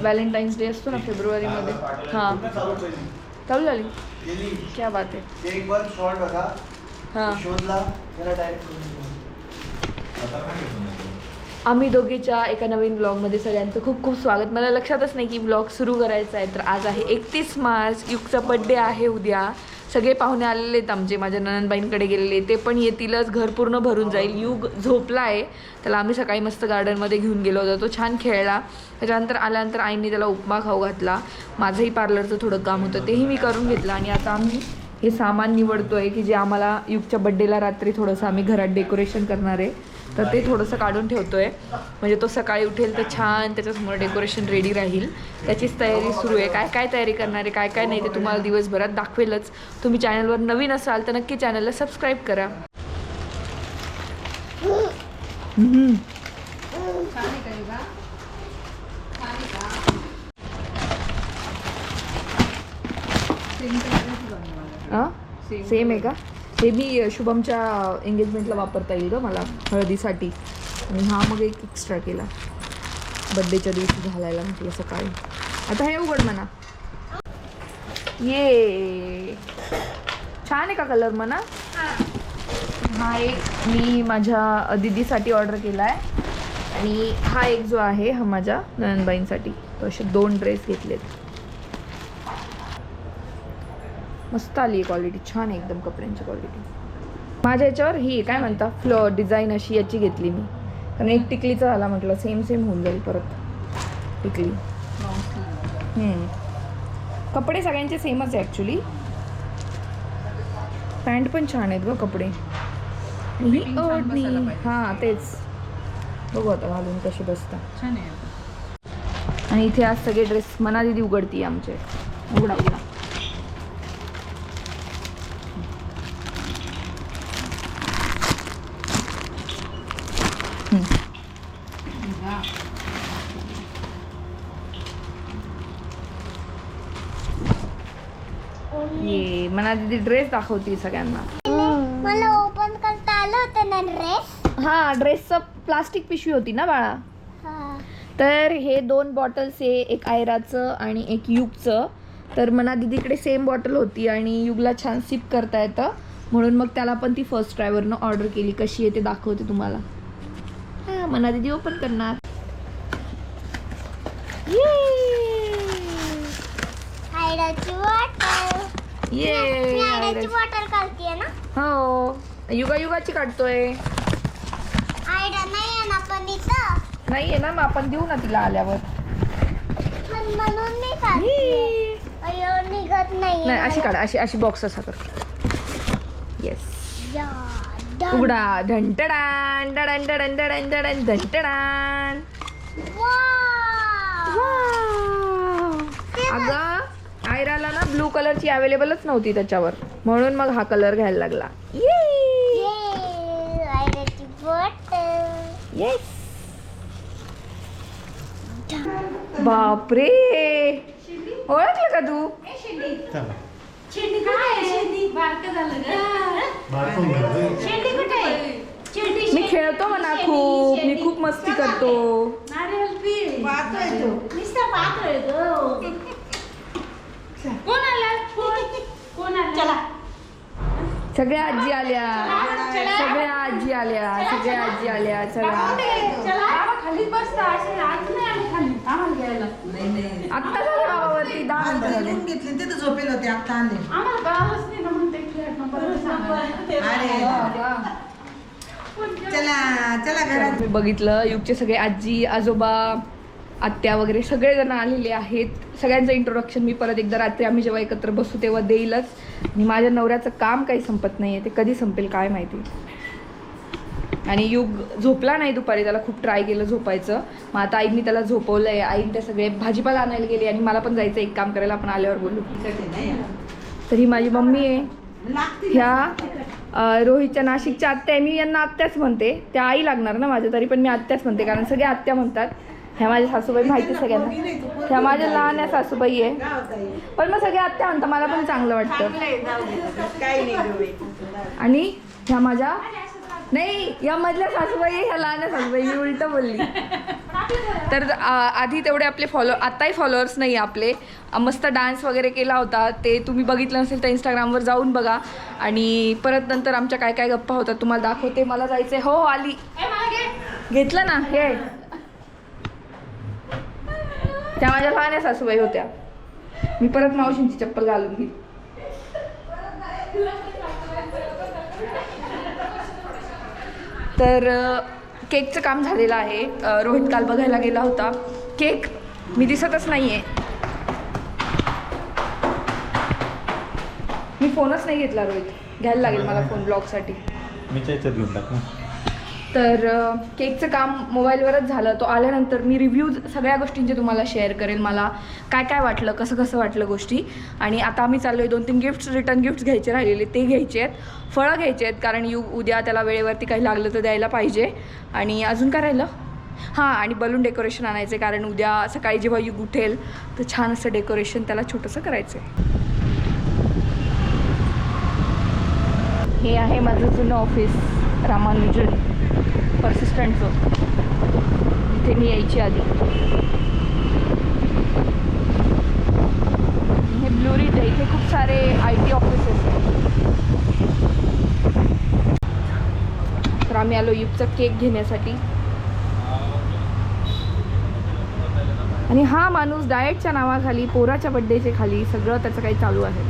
Valentine's day असतो ना फेब्रुवारीमध्ये. हां चालू झाली. क्या बात आहे. हां. आम्ही दोघीच्या एका नवीन ब्लॉगमध्ये सगळ्यांचं खूप खूप स्वागत. मला लक्षातच नाही की ब्लॉग सुरू करायचा आहे तर आज आहे एकतीस मार्च. युगचा बड्डे आहे उद्या. सगळे पाहुणे आलेले आहेत आमचे माझ्या ननंदबाईंकडे गेलेले ते पण येतीलच घर पूर्ण भरून जाईल. युग झोपला आहे त्याला आम्ही सकाळी मस्त गार्डनमध्ये घेऊन गेलो होतो. तो छान खेळला. त्याच्यानंतर आल्यानंतर आईने त्याला उपमा खाऊ घातला. माझंही पार्लरचं थोडं काम होतं तेही मी करून घेतलं. आणि आता आम्ही हे सामान निवडतोय की जे आम्हाला युगच्या बड्डेला रात्री थोडंसं आम्ही घरात डेकोरेशन करणार आहे. तर ते थोडंसं काढून ठेवतोय. म्हणजे तो सकाळी उठेल तर छान त्याच्यासमोर डेकोरेशन रेडी राहील. त्याचीच तयारी सुरू आहे. काय काय तयारी करणार आहे काय काय नाही ते तुम्हाला दिवसभरात दाखवेलच. तुम्ही चॅनलवर नवीन असाल तर नक्की चॅनलला सबस्क्राईब करा. हा सेम आहे का? हे मी शुभमच्या एंगेजमेंटला वापरता येईल ग मला हळदीसाठी. आणि हा मग एक एक्स्ट्रा केला. बड्डेच्या दिवशी घालायला म्हटलं सकाळी. आता हे उघड म्हणा. ये. छान आहे का कलर म्हणा? हा एक मी माझ्या दीदीसाठी ऑर्डर केला आहे आणि हा एक जो आहे हा माझ्या ननंदबाईंसाठी. तो असे दोन ड्रेस घेतलेत. मस्त आली आहे क्वालिटी छान आहे एकदम कपड्यांची क्वालिटी माझ्या याच्यावर ही काय म्हणता फ्लो डिझाईन अशी याची घेतली मी. कारण एक टिकलीचा झाला म्हटलं सेम सेम होऊन जाईल परत टिकली. कपडे सगळ्यांचे सेमच आहे ॲक्च्युली पॅन्ट पण छान आहेत ग कपडे. ही हां तेच. बघू आता घालून कशी बसता. छान आहे. आणि इथे आज सगळे ड्रेस मना दिदी उघडती आमचे. उघडा उघडा. ये मना दिदी ड्रेस दाखवती सगळ्यांना. मला ओपन करता आलं होतं ना ड्रेस हा ड्रेसचं प्लास्टिक पिशवी होती ना बाळा? तर हे दोन बॉटल्स आहे एक आयराचं आणि एक युगचं. तर मना दिदीकडे सेम बॉटल होती आणि युगला छान सिप करता येतं. म्हणून मग त्याला पण ती फर्स्ट ट्रायवरनं ऑर्डर केली. कशी आहे ते दाखवते तुम्हाला. हा मना दिदी ओपन करणार हायडाची बॉटल ये मी हायडाची बॉटल काढतीये ना? हो. युगा युगाची काढतोय नाही आहे ना पण इथं? नाहीये ना मग आपण देऊ ना तिला आल्यावर. पण म्हणून मी काढते अयो निघत नाही नाही अशी काढ अशी अशी बॉक्स असा कर. येस. उघडा. ढंटडान डडन डडन डडन डडन ढंटडान Wow. अगं आयराला ना ब्लू कलरची अवेलेबलच नव्हती त्याच्यावर. म्हणून मग हा कलर घ्यायला लागला. बापरे! ओळखलं का तू? मी खेळतो म्हणा खूप. मी खूप मस्ती करतो. सगळ्या आजी आल्या. सगळ्या आजी आल्या. सगळ्या आजी आल्या. सगळ्या आत्ता झालं बाबावरती. दहा मिनिटं झाले. घेतली. तिथं झोपेल होते. आता आणले. अरे. चला चला घरात. बघितलं. युगचे सगळे आजी आजोबा आत्या वगैरे सगळेजण आलेले आहेत. सगळ्यांचं इंट्रोडक्शन मी परत एकदा रात्री आम्ही जेव्हा एकत्र बसू तेव्हा देईलच. आणि माझ्या नवऱ्याचं काम काही संपत नाही आहे ते कधी संपेल काय माहिती. आणि युग झोपला नाही दुपारी. त्याला खूप ट्राय केलं झोपायचं. मग आता आईनी त्याला झोपवलं आहे आईने ते सगळे भाजीपाला आणायला गेले आणि मला पण जायचं एक काम करायला. आपण आल्यावर बोलू. तर ही माझी मम्मी आहे. ह्या रोहितच्या नाशिकच्या आत्या आहे. मी यांना आत्याच म्हणते. त्या आई लागणार ना माझ्या तरी पण मी आत्याच म्हणते. कारण सगळे आत्या म्हणतात. ह्या माझ्या सासूबाई माहिती आहे सगळ्यांना. ह्या माझ्या लहान आहे सासूबाई आहे. पण मग सगळे आत्या म्हणतात मला पण चांगलं वाटतं. आणि ह्या माझ्या नाही या मधल्या सासूबाई ह्या लहान सासूबाई मी उलट बोलली. तर आधी तेवढे आपले फॉलो आत्ताही फॉलोअर्स नाही आपले. मस्त डान्स वगैरे केला होता. ते तुम्ही बघितलं नसेल तर इंस्टाग्रामवर जाऊन बघा. आणि परत नंतर आमच्या काय काय गप्पा होतात तुम्हाला दाखवते. मला जायचंय. हो हो, आली घेतलं ना? हे. त्या माझ्या लहान्या सासूबाई होत्या. मी परत मावशींची चप्पल घालून घेईल तर केकचं काम झालेलं आहे. रोहित काल बघायला गेला होता. केक मी दिसतच नाही आहे मी फोनच नाही घेतला रोहित. घ्यायला लागेल मला फोन ब्लॉगसाठी. मी याच्यात घेऊन टाक. ना तर केकचं काम मोबाईलवरच झालं. तो आल्यानंतर मी रिव्ह्यूज सगळ्या गोष्टींचे तुम्हाला शेअर करेन मला. काय काय वाटलं कसं कसं वाटलं गोष्टी. आणि आता आम्ही चाललो आहे दोन तीन गिफ्ट्स रिटर्न गिफ्ट्स घ्यायचे राहिलेले. ते घ्यायचे आहेत. फळं घ्यायचे आहेत कारण यू उद्या त्याला वेळेवरती काही लागलं तर द्यायला पाहिजे. आणि अजून काय राहिलं? हां आणि बलून डेकोरेशन आणायचं आहे कारण उद्या सकाळी जेव्हा युग उठेल तर छान असं डेकोरेशन त्याला छोटंसं करायचं आहे हे आहे माझं जुनं ऑफिस रामानुजन. पर्सिस्टंटचं इथे मी यायची आधी. हे ब्लू रिज आहे. इथे खूप सारे आय टी ऑफिसेस आहेत. तर आम्ही आलो युपचा केक घेण्यासाठी. आणि हा माणूस डाएटच्या नावाखाली पोराच्या बड्डेचे खाली सगळं त्याचं काही चालू आहे.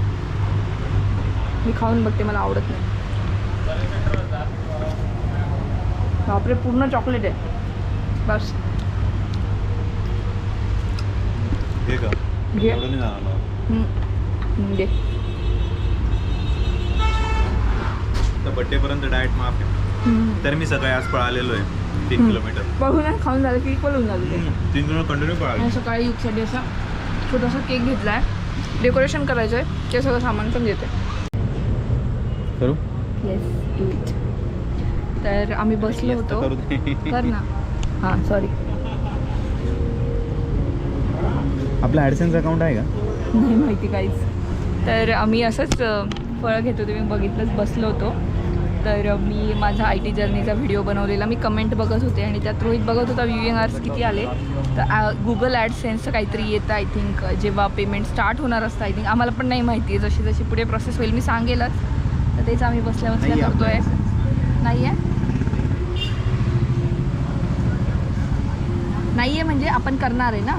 मी खाऊन बघते मला आवडत नाही. बापरे पूर्ण चॉकलेट आहे. बस. घे घे. तर बड्डे पर्यंत डाएट माफ आहे. तर मी सकाळी आज पळालेलो आहे. तीन. किलोमीटर. बघून खाऊन झालं की पळून झालं तीन किलोमीटर कंटिन्यू पळाले. सकाळी युगसाठी असा छोटासा केक घेतला आहे डेकोरेशन करायचं आहे ते सगळं सामान पण देते. करू? येस तर आम्ही बसलो होतो. करू ना. हां सॉरी आपलं ॲडसेन्स अकाउंट आहे का? नाही माहिती काहीच. तर आम्ही असंच फळं घेत होते मी बघितलंच बसलो होतो. तर मी माझा आय टी जर्नीचा व्हिडिओ बनवलेला. मी कमेंट बघत होते आणि त्यात रोहित बघत होता व्ह्यूइंग आर्स किती आले? तर गुगल ॲडसेन्सचं काहीतरी येतं आय थिंक जेव्हा पेमेंट स्टार्ट होणार असतं आय थिंक आम्हाला पण नाही माहिती आहे जशी जशी पुढे प्रोसेस होईल मी सांगेलच. तर तेच आम्ही बसल्या बसल्या नाही आहे नाही आहे नाही आहे म्हणजे आपण करणार आहे ना.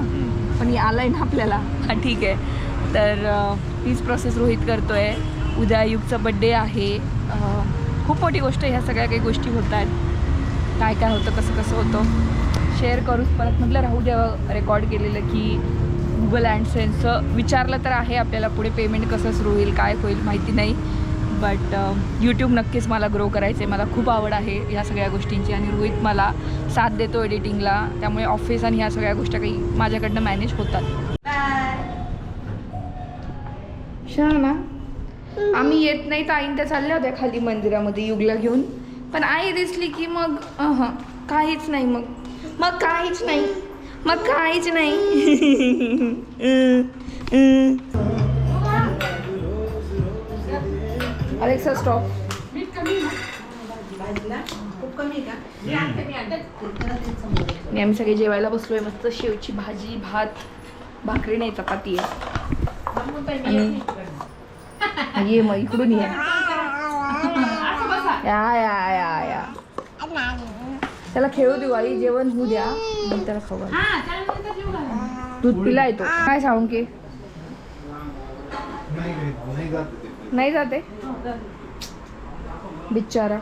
पण हे आलं आहे ना आपल्याला. हा ठीक आहे. तर तीच प्रोसेस रोहित करतो आहे उद्या युगचा बड्डे आहे. खूप मोठी गोष्ट ह्या सगळ्या काही गोष्टी होत आहेत काय काय होतं कसं कसं होतं. शेअर करूच. परत म्हटलं राहू द्या रेकॉर्ड केलेलं की गुगल अँड सेन्सचं विचारलं तर आहे आपल्याला पुढे पेमेंट कसं सुरू होईल काय होईल माहिती नाही. बट यूट्यूब uh, नक्कीच मला ग्रो करायचं आहे मला खूप आवड आहे ह्या सगळ्या गोष्टींची आणि रोहित मला साथ देतो एडिटिंगला त्यामुळे ऑफिस आणि ह्या सगळ्या गोष्टी काही माझ्याकडनं मॅनेज होतात. ना आम्ही येत नाही तर आईन त्या चालल्या होत्या खाली मंदिरामध्ये युगला घेऊन. पण आई दिसली की मग काहीच नाही मग. मग काहीच नाही. मग काहीच नाही. अलेक्सा स्टॉप आणि आम्ही सगळे जेवायला बसलोय मस्त शेवची भाजी भात भाकरी नाही चपाती आहे. ये मग इकडून ये. या या या या. त्याला खेळू देऊ आई जेवण होऊ द्या. मग त्याला खाऊ. दूध पिला येतो काय सांगू की? नाही जाते? बिचारा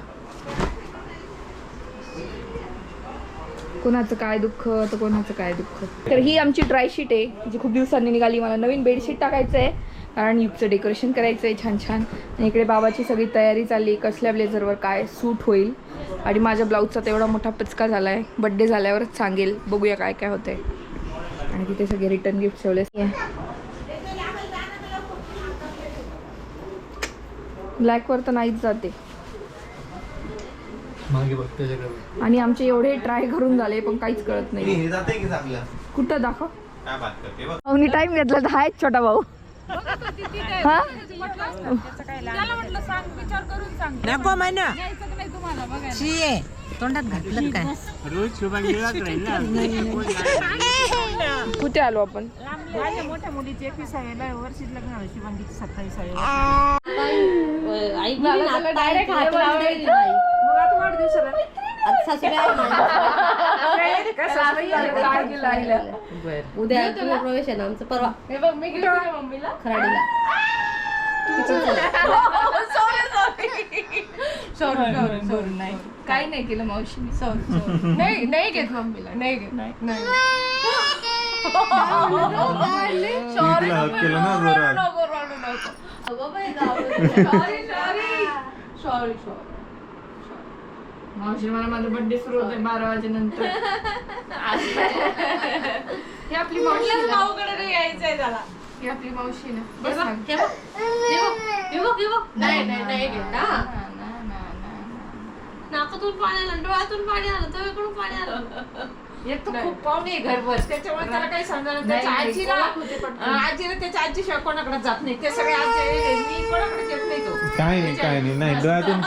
कोणाचं काय दुःख तर कोणाचं काय दुःख. तर ही आमची ड्रायशीट आहे जी खूप दिवसांनी निघाली. मला नवीन बेडशीट टाकायचं आहे कारण युगचं डेकोरेशन करायचं आहे छान छान. आणि इकडे बाबाची सगळी तयारी चालली कसल्या ब्लेझरवर काय सूट होईल. आणि माझ्या ब्लाऊजचा तेवढा मोठा पचका झाला आहे बड्डे झाल्यावरच सांगेल. बघूया काय काय होतंय. आणि तिथे सगळे रिटर्न गिफ्ट ठेवले ब्लॅकवर तर नाहीच जाते. आणि आमचे एवढे ट्राय करून झाले पण काहीच कळत नाही. हे जाते की आपल्या कुठं दाखव? काय बात करते बघ. भाऊनी टाइम घेतला तर हायच छोटा भाऊ. हा? नको आहे तोंडात घातलं काय? कुठे आलो आपण? माझ्या मोठ्या मुलीची एकवीस आहे वर्षीच लग्न शिवांगीची सत्तावीस आहे डायरेक्ट हात लावायचा. मग आता वाढदिवसाला. काय केलं आईला? उद्या प्रवेश आहे ना आमचं. परवा हे बघ मी घेऊन आले मम्मीला. खराडीला. सॉरी सॉरी सॉरी नाही काही नाही केलं मावशीने. सॉरी सॉरी नाही नाही घेत मम्मीला नाही घेत. नाही. हक केलं ना. नको नको सॉरी सॉरी सॉरी मावशी मला माझा बर्थडे सुरू होतोय बारा वाजेनंतर. ही आपली मावशी आहे ना. यायचंय त्याला. ही आपली मावशी ना. बस ना. नाही नाही नाही घेत ना, ना. ना, ना, ना, ना. नाकातून पाणी आलं डोळ्यातून पाणी आलं तव्याकडून पाणी आलं. एक तर खूप पाहुणे आहे घरभर त्याच्यामुळे त्याला काही समजा नाही, त्याच्या नाही, आजीला कोणाक होते पटकन. अं, आजीला त्याच्या आजीशिवाय कोणाकडे जात नाही. ते सगळे आजी मी कोणाकडे येत नाही तो. काय नाही काय नाही नाही डोळ्यातून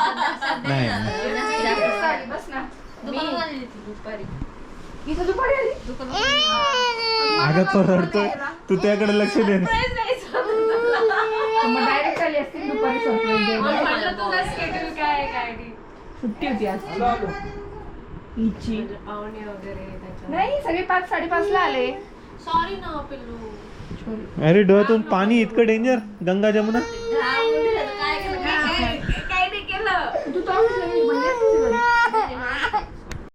नाही जास्त आली, बस ना दुकानात आलेली ती दुपारी इथं दुपारी आली अगं तो रडतोय तू त्याकडे लक्ष दे ना. मग डायरेक्ट आली असती दुपारी संपलं म्हणलं तुला स्केड्यूल काय काय सुट्टी होती आज. हिची पाहुणे वगैरे त्याच्यात नाही सगळे पाच साडेपाच ला आले. सॉरी ना पिल्लू. अरे डोळ्यातून पाणी इतकं डेंजर गंगा जमुना.